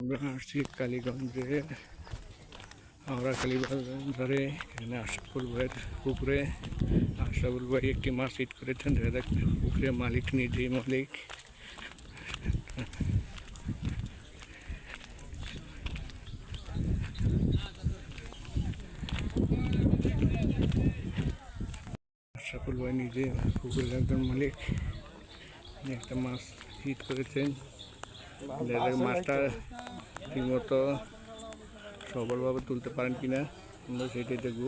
আমরা আসছি কালীগঞ্জে আমরা কালীবাজারে এখানে আশরাফুল ভাইয়ের পুকুরে আশরাফুল ভাই একটি মাছ হিট করেছেন দেখা যাক পুকুরের মালিক নিজেই মালিক আশরাফুল ভাই নিজে পুকুরের একজন মালিক উনি একটা মাছ হিট করেছেন দেখা যাক মাছটা ঠিকমতো সবলভাবে তুলতে পারেন কিনা আমরা সেটাই দেখব।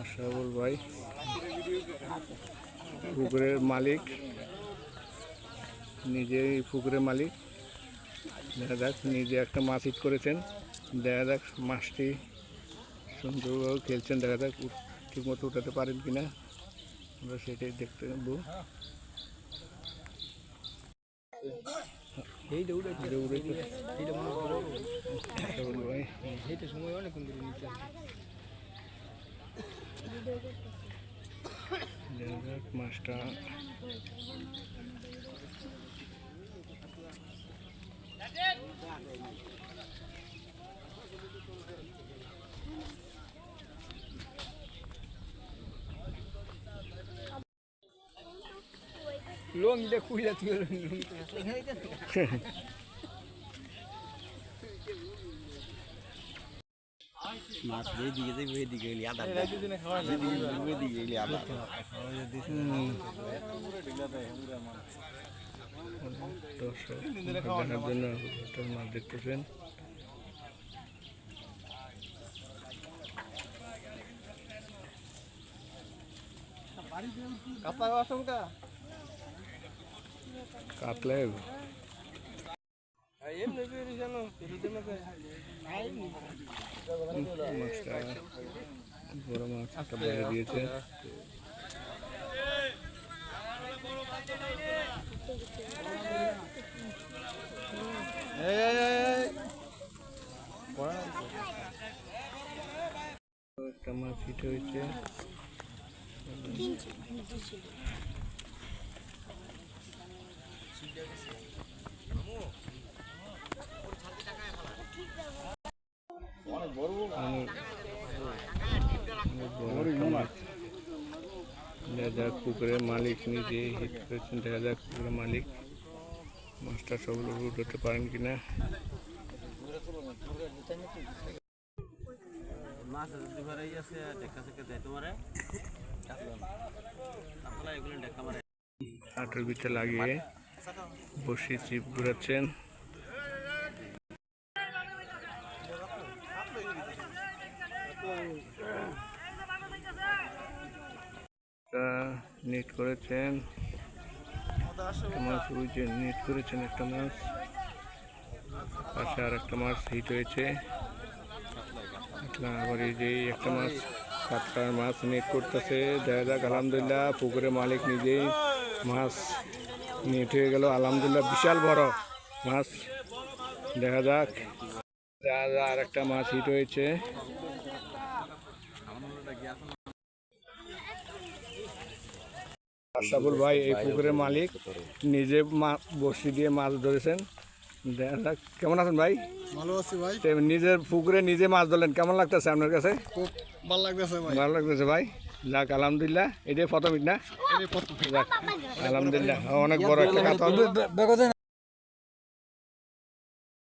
আশরাফুল ভাই, পুকুরের মালিক, নিজেই পুকুরের মালিক। দেখা যাক, নিজে একটা মাছ হিট করেছেন। দেখা যাক, মাছটি সুন্দরভাবে খেলছেন। দেখা যাক ঠিকমতো উঠাতে পারেন কিনা আমরা সেটাই দেখতে নেব এই দৌড়ে এটা উড়েছে এইটা মনে ভাই এইটা সময় অনেকক্ষণ ধরে দেখা যাক মাছটা লং এটা খুঁজে তুই মাছ গেলি আদা গেলি আদা দেখার জন্য মাছ দেখতেছেন কাপড় আশঙ্কা মাছটা বড় মাছ একটা বাইরে দিয়েছে। একটা মাছ হিট হয়েছে অনেক অনেক বড় একটা মাছ। দেখা যাক পুকুরের মালিক নিজে হিট করেছেন দেখা যাক পুকুরের মালিক মাছটা সব উঠতে পারেন কিনা। মাছ যদি ভরাই আছে দেখা থেকে দেয় তোমারে ভিতরে লাগিয়ে বসে চিপ ঘুরাচ্ছেন। নেট করেছেন? মাছ, ওই যে নেট করেছেন একটা মাছ। পাশে আর একটা মাছ হিট হয়েছে। আবার এই যে একটা মাছ কাতলার মাছ নেট করতেছে। দেখা যাক আলহামদুলিল্লাহ, পুকুরের মালিক নিজেই মাছ নেট হয়ে গেল। আলহামদুলিল্লাহ বিশাল বড় মাছ। দেখা যাক। আর একটা মাছ হিট হয়েছে। আশরাফুল ভাই এই পুকুরের মালিক নিজে মা- বড়শি দিয়ে মাছ ধরেছেন। দেখা যাক। কেমন আছেন ভাই? ভালো আছি ভাই। নিজের পুকুরে নিজে মাছ ধরলেন। কেমন লাগতেছে আপনার কাছে? খুব ভালো লাগতেছে ভাই। ভালো লাগতেছে ভাই? যাক আলহামদুলিল্লাহ। এটাই প্রথম না? যাক আলহামদুলিল্লাহ অনেক বড় একটা কাতল।